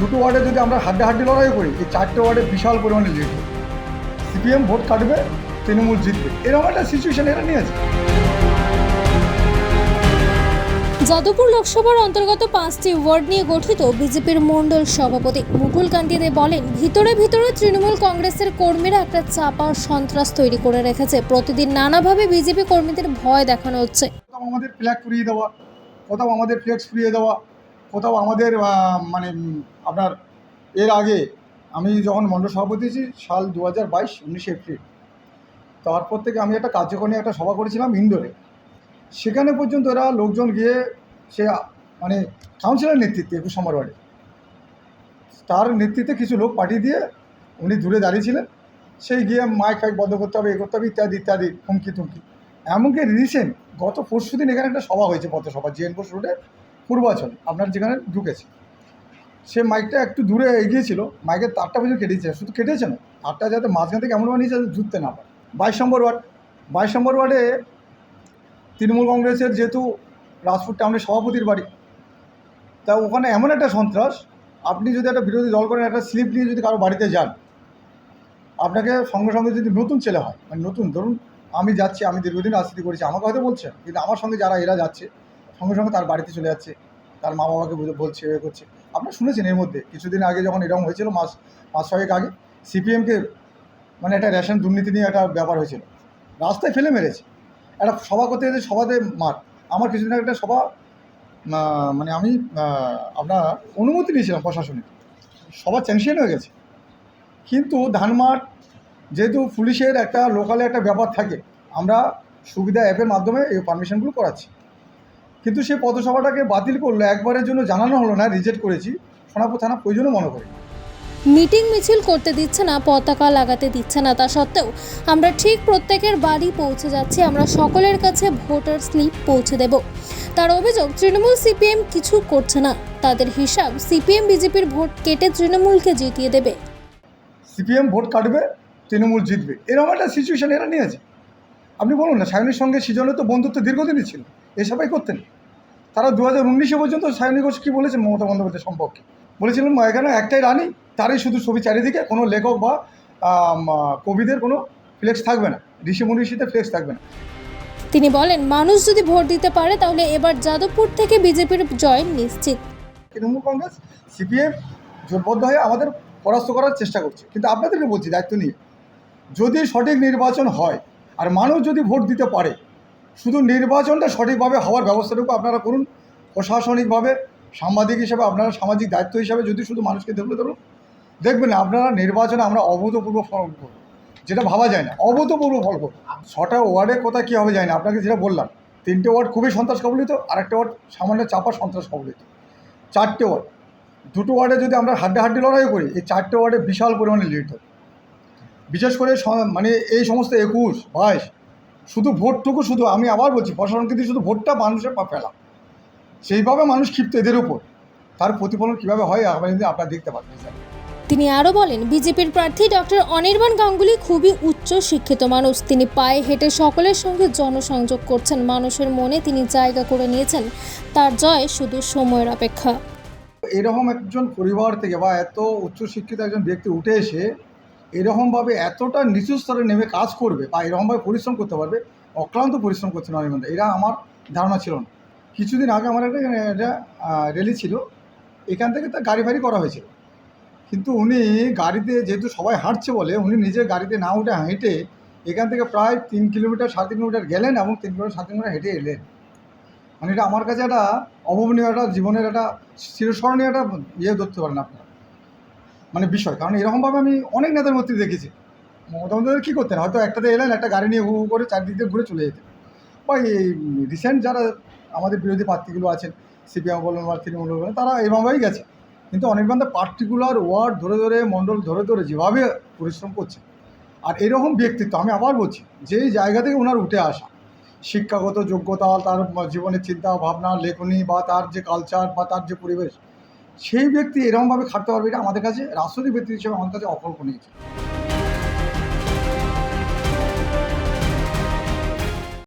দুটো ওয়ার্ডে যদি আমরা হাড্ডাহাড্ডি লড়াই করি এই চারটে ওয়ার্ডে বিশাল পরিমাণে লিড সিপিএম ভোট কাটবে তৃণমূল জিতবে। এরকম একটা সিচুয়েশন এরা নিয়েছে। যাদবপুর লোকসভার অন্তর্গত পাঁচটি ওয়ার্ড নিয়ে গঠিত বিজেপির মণ্ডল সভাপতি মুকুল কান্তি দে বলেন ভিতরে ভিতরে তৃণমূল কংগ্রেসের কর্মীরা একটা চাপা সন্ত্রাস তৈরি করে রেখেছে। প্রতিদিন নানাভাবে বিজেপি কর্মীদের ভয় দেখানো হচ্ছে। আমাদের ফ্ল্যাগ পুড়িয়ে দেওয়া কোথাও আমাদের ফ্লেক্স পুড়িয়ে দেওয়া কোথাও আমাদের মানে আপনার, এর আগে আমি যখন মণ্ডল সভাপতি ছি সাল দু হাজার বাইশ, উনিশে এপ্রিল, তারপর থেকে আমি একটা কার্যকর নিয়ে একটা সভা করেছিলাম ইন্দোরে। সেখানে পর্যন্ত এরা লোকজন গিয়ে সে মানে কাউন্সিলের নেতৃত্বে একুশ নম্বর তার নেতৃত্বে কিছু লোক পাঠিয়ে দিয়ে উনি দূরে দাঁড়িয়েছিলেন সেই গিয়ে মাইক ফাইক বন্ধ করতে হবে, এ করতে হবে, ইত্যাদি ইত্যাদি হুমকি তুমকি এমনকি রিসেন্ট গত পরশু দিন এখানে একটা সভা হয়েছে পথসভা জিএন বোস রোডে। পূর্বাচল, আপনার যেখানে ঢুকেছে। সে মাইকটা একটু দূরে এগিয়েছিল মাইকের তারটা পর্যন্ত কেটেছে। শুধু কেটেছে না, তারটা যাতে মাঝখান থেকে এমন বানিয়েছে যাতে ঢুকতে না পারে। বাইশ নম্বর ওয়ার্ড, বাইশ নম্বর ওয়ার্ডে তৃণমূল কংগ্রেসের যেহেতু রাজপুর টাউনের সভাপতির বাড়ি, তা ওখানে এমন একটা সন্ত্রাস, আপনি যদি একটা বিরোধী দল করেন, একটা স্লিপ নিয়ে যদি কারও বাড়িতে যান, আপনাকে সঙ্গে সঙ্গে যদি নতুন ছেলে হয় মানে নতুন, ধরুন আমি যাচ্ছি, আমি দীর্ঘদিন রাজনীতি করেছি, আমাকে হয়তো বলছে কিন্তু আমার সঙ্গে যারা, এরা যাচ্ছে সঙ্গে সঙ্গে তার বাড়িতে চলে যাচ্ছে। তার মা বাবাকে বলছে, এ করছে। আপনারা শুনেছেন এর মধ্যে, কিছুদিন আগে যখন এরকম হয়েছিল, মাস মাস ছয়েক আগে, সিপিএমকে মানে একটা রেশন দুর্নীতি নিয়ে একটা ব্যাপার হয়েছিল। রাস্তায় ফেলে মেরেছে। একটা সভা করতে গেছে, সভাতে মার। আমার কিছুদিন আগে একটা সভা মানে আমি আপনার অনুমতি নিয়েছিলাম প্রশাসনিক সভা চ্যাংশন হয়ে গেছে। কিন্তু ধানমাট যেহেতু পুলিশের একটা, লোকালে একটা ব্যাপার থাকে, আমরা সুবিধা অ্যাপের মাধ্যমে এই পারমিশনগুলো করাচ্ছি। কিন্তু সেই পথসভাটাকে বাতিল করল একবারের জন্য জানানো হলো না রিজেক্ট করেছি। সোনাপুর থানা প্রয়োজনও মনে করি। মিটিং মিছিল করতে দিচ্ছে না পতাকা লাগাতে দিচ্ছে না তা সত্ত্বেও আমরা ঠিক প্রত্যেকের বাড়ি পৌঁছে যাচ্ছি আমরা সকলের কাছে ভোটার স্লিপ পৌঁছে দেব। তার অভিযোগ তৃণমূল সিপিএম কিছু করছে না। তাদের হিসাব সিপিএম বিজেপির ভোট কেটে তৃণমূলকে জিতিয়ে দেবে। সিপিএম ভোট কাটবে তৃণমূল জিতবে। এরকম একটা সিচুয়েশন এরা নিয়েছে। আপনি বলুন না সায়নের সঙ্গে সৃজনের তো বন্ধুত্ব দীর্ঘদিনই ছিল। এসবই করতেন। তারা দু হাজার উনিশে পর্যন্ত সায়নী ঘোষ কী বলেছেন মমতা বন্দ্যোপাধ্যায় সম্পর্কে। বলেছিলেন "মা, এখানে একটাই রানী তারই শুধু ছবি চারিদিকে কোনো লেখক বা কবিদের কোনো ফ্লেক্স থাকবে না। ঋষি মনীষীতে ফ্লেক্স থাকবে না। তিনি বলেন মানুষ যদি ভোট দিতে পারে তাহলে এবার যাদবপুর থেকে বিজেপির জয় নিশ্চিত। তৃণমূল কংগ্রেস সিপিএম জোটবদ্ধ হয়ে আমাদের পরাস্ত করার চেষ্টা করছে। কিন্তু আপনাদেরকে বলছি দায়িত্ব নিয়ে যদি সঠিক নির্বাচন হয় আর মানুষ যদি ভোট দিতে পারে শুধু নির্বাচনটা সঠিকভাবে হওয়ার ব্যবস্থাটুকু আপনারা করুন। প্রশাসনিকভাবে, সাংবাদিক হিসেবে, আপনারা সামাজিক দায়িত্ব হিসাবে যদি শুধু মানুষকে দেখলে ধরুন, দেখবেন আপনারা নির্বাচনে আমরা অভূতপূর্ব ফল করব। যেটা ভাবা যায় না, অভূতপূর্ব ফল করব। ছটা ওয়ার্ডে কোথায় কী হবে যায় না, আপনাকে যেটা বললাম, তিনটে ওয়ার্ড খুবই সন্ত্রাস কবলিত আর একটা ওয়ার্ড সামান্য চাপা সন্ত্রাস কবলিত চারটে ওয়ার্ড, দুটো ওয়ার্ডে যদি আমরা হাড্ডাহাড্ডি লড়াই করি, এই চারটে ওয়ার্ডে বিশাল পরিমাণে লিড হবে। বিশেষ করে মানে এই সমস্ত একুশ, বাইশ শুধু ভোটটুকু শুধু আমি আবার বলছি প্রশাসনকে দিয়ে শুধু ভোটটা মানুষের পা ফেলা সেইভাবে মানুষ ক্ষিপ্ত এদের উপর। তার প্রতিফলন কীভাবে হয় আগামী দিনে আপনারা দেখতে পাচ্ছেন স্যার তিনি আরও বলেন বিজেপির প্রার্থী ডক্টর অনির্বাণ গাঙ্গুলি খুবই উচ্চ শিক্ষিত মানুষ। তিনি পায়ে হেঁটে সকলের সঙ্গে জনসংযোগ করছেন। মানুষের মনে তিনি জায়গা করে নিয়েছেন। তার জয় শুধু সময়ের অপেক্ষা। এরকম একজন পরিবার থেকে বা এত উচ্চশিক্ষিত একজন ব্যক্তি উঠে এসে এরকমভাবে এতটা নিচু স্তরে নেমে কাজ করবে বা এরকমভাবে পরিশ্রম করতে পারবে, অক্লান্ত পরিশ্রম করছে নরেন্দ্র এরা আমার ধারণা ছিল না। কিছুদিন আগে আমার একটা একটা র্যালি ছিল। এখান থেকে তার গাড়ি ফাড়ি করা হয়েছিল। কিন্তু উনি গাড়িতে যেহেতু সবাই হাঁটছে বলে, উনি নিজে গাড়িতে না উঠে হেঁটে এখান থেকে প্রায় তিন কিলোমিটার, সাড়ে তিন কিলোমিটার গেলেন এবং তিন কিলোমিটার, সাড়ে তিন কিলোমিটার হেঁটে এলেন। মানে এটা আমার কাছে একটা অভাবনীয় একটা, জীবনের একটা চিরস্মরণীয় একটা ইয়ে ধরতে পারেন আপনারা। মানে বিষয়। কারণ এরকমভাবে আমি অনেক নেতার মধ্যে দেখেছি। মমতা বন্দ্যোপাধ্যায় কী করতেন? হয়তো একটাতে এলেন, একটা গাড়ি নিয়ে হু হু করে চারদিক দিয়ে ঘুরে চলে যেতেন। বা এই রিসেন্ট যারা আমাদের বিরোধী প্রার্থীগুলো আছেন সিপিএম বলুন বা তৃণমূল বলুন তারা এইভাবেই গেছে। কিন্তু অনির্বাণদা পার্টিকুলার ওয়ার্ড ধরে ধরে, মণ্ডল ধরে ধরে যেভাবে পরিশ্রম করছে, আর এরকম ব্যক্তিত্ব, আমি আবার বলছি, যেই জায়গা থেকে ওনার উঠে আসা, শিক্ষাগত যোগ্যতা, তার জীবনের চিন্তা ভাবনা লেখনী বা তার যে কালচার বা তার যে পরিবেশ সেই ব্যক্তি এরকমভাবে খাটতে পারবে এটা আমাদের কাছে রাষ্ট্রীয় ব্যক্তি হিসেবে আমাদের কাছে অকল্পনীয়।